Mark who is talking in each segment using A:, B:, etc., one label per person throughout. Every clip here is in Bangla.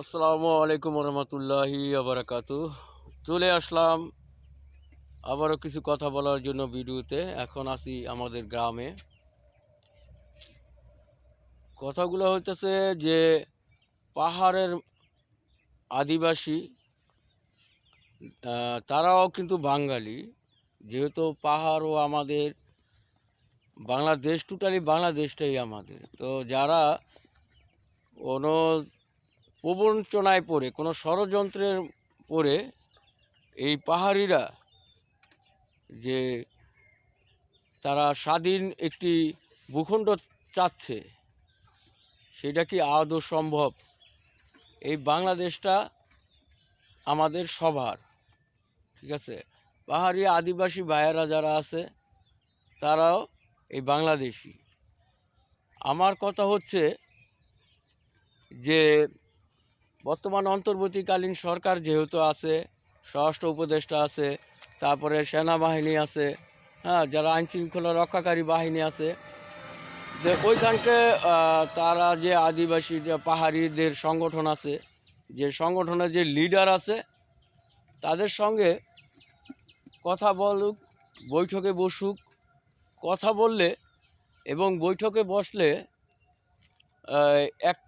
A: আসসালামু আলাইকুম রহমতুল্লাহি আবরাকাতু চলে আসলাম আবারও কিছু কথা বলার জন্য ভিডিওতে। এখন আসি আমাদের গ্রামে। কথাগুলো হইতেছে যে, পাহাড়ের আদিবাসী তারাও কিন্তু বাঙালি। যেহেতু পাহাড়ও আমাদের বাংলাদেশ টোটালি বাংলাদেশটাই আমাদের। তো যারা কোনো প্রবঞ্চনায় পড়ে, কোনো ষড়যন্ত্রের পড়ে এই পাহাড়িরা যে তারা স্বাধীন একটি ভূখণ্ড চাচ্ছে, সেটা কি আদৌ সম্ভব? এই বাংলাদেশটা আমাদের সবার, ঠিক আছে? পাহাড়ি আদিবাসী ভাইয়েরা যারা আছে, তারাও এই বাংলাদেশি। আমার কথা হচ্ছে যে বর্তমান অন্তর্বর্তীকালীন সরকার যেহেতু আছে, স্বরাষ্ট্র উপদেষ্টা আছে, তারপরে সেনাবাহিনী আছে হ্যাঁ যারা আইন শৃঙ্খলা রক্ষাকারী বাহিনী আছে, যে ওইখানকে তারা যে আদিবাসী, যে পাহাড়িদের সংগঠন আছে, যে সংগঠনের যে লিডার আছে, তাদের সঙ্গে কথা বলুক, বৈঠকে বসুক, কথা বললে এবং বৈঠকে বসলে এক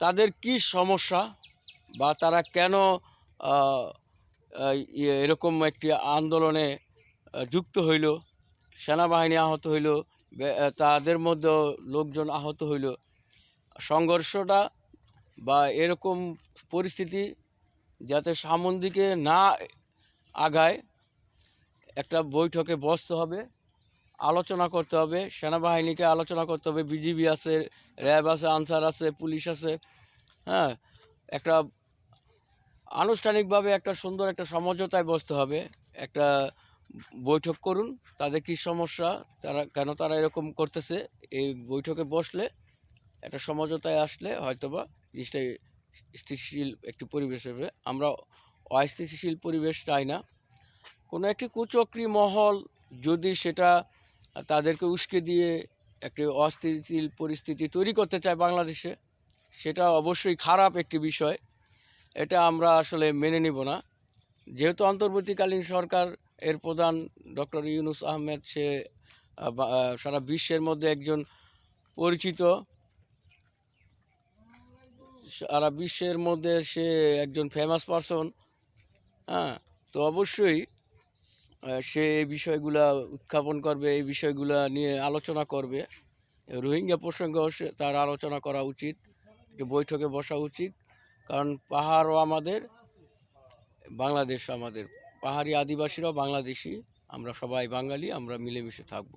A: তাদের কি সমস্যা বা তারা কেন এরকম একটি আন্দোলনে যুক্ত হইল? সেনাবাহিনী আহত হইল তাদের মধ্যে লোকজন আহত হইল। সংঘর্ষটা বা এরকম পরিস্থিতি যাতে সামন দিকে না আগায়, একটা বৈঠকে বসতে হবে। আলোচনা করতে হবে, সেনাবাহিনীকে আলোচনা করতে হবে, বিজিবি আছে, র্যাব আছে, আনসার আছে, পুলিশ আছে হ্যাঁ? একটা আনুষ্ঠানিকভাবে একটা সুন্দর একটা সমঝোতায় বসতে হবে, একটা বৈঠক করুন, তাদের কী সমস্যা, তারা কেন তারা এরকম করতেছে, এই বৈঠকে বসলে, একটা সমঝোতায় আসলে হয়তোবা জিনিসটা স্থিতিশীল একটি পরিবেশ হবে। আমরা অস্থিতিশীল পরিবেশ চাই না। কোনো একটি কুচক্রী মহল যদি সেটা তাদেরকে উস্কে দিয়ে একটি অস্থিতিশীল পরিস্থিতি তৈরি করতে চায় বাংলাদেশে, সেটা অবশ্যই খারাপ একটি বিষয়। এটা আমরা আসলে মেনে নিব না। যেহেতু অন্তর্বর্তীকালীন সরকার, এর প্রধান ডক্টর ইউনুস আহমেদ, সে সারা বিশ্বের মধ্যে একজন পরিচিত। সারা বিশ্বের মধ্যে সে একজন ফেমাস পারসন হ্যাঁ? তো অবশ্যই সে এই বিষয়গুলা উত্থাপন করবে, এই বিষয়গুলা নিয়ে আলোচনা করবে। রোহিঙ্গা প্রসঙ্গেও তার আলোচনা করা উচিত বৈঠকে বসা উচিত। কারণ পাহাড়ও আমাদের বাংলাদেশ আমাদের। পাহাড়ি আদিবাসীরাও বাংলাদেশি, আমরা সবাই বাঙালি, আমরা মিলেমিশে থাকব।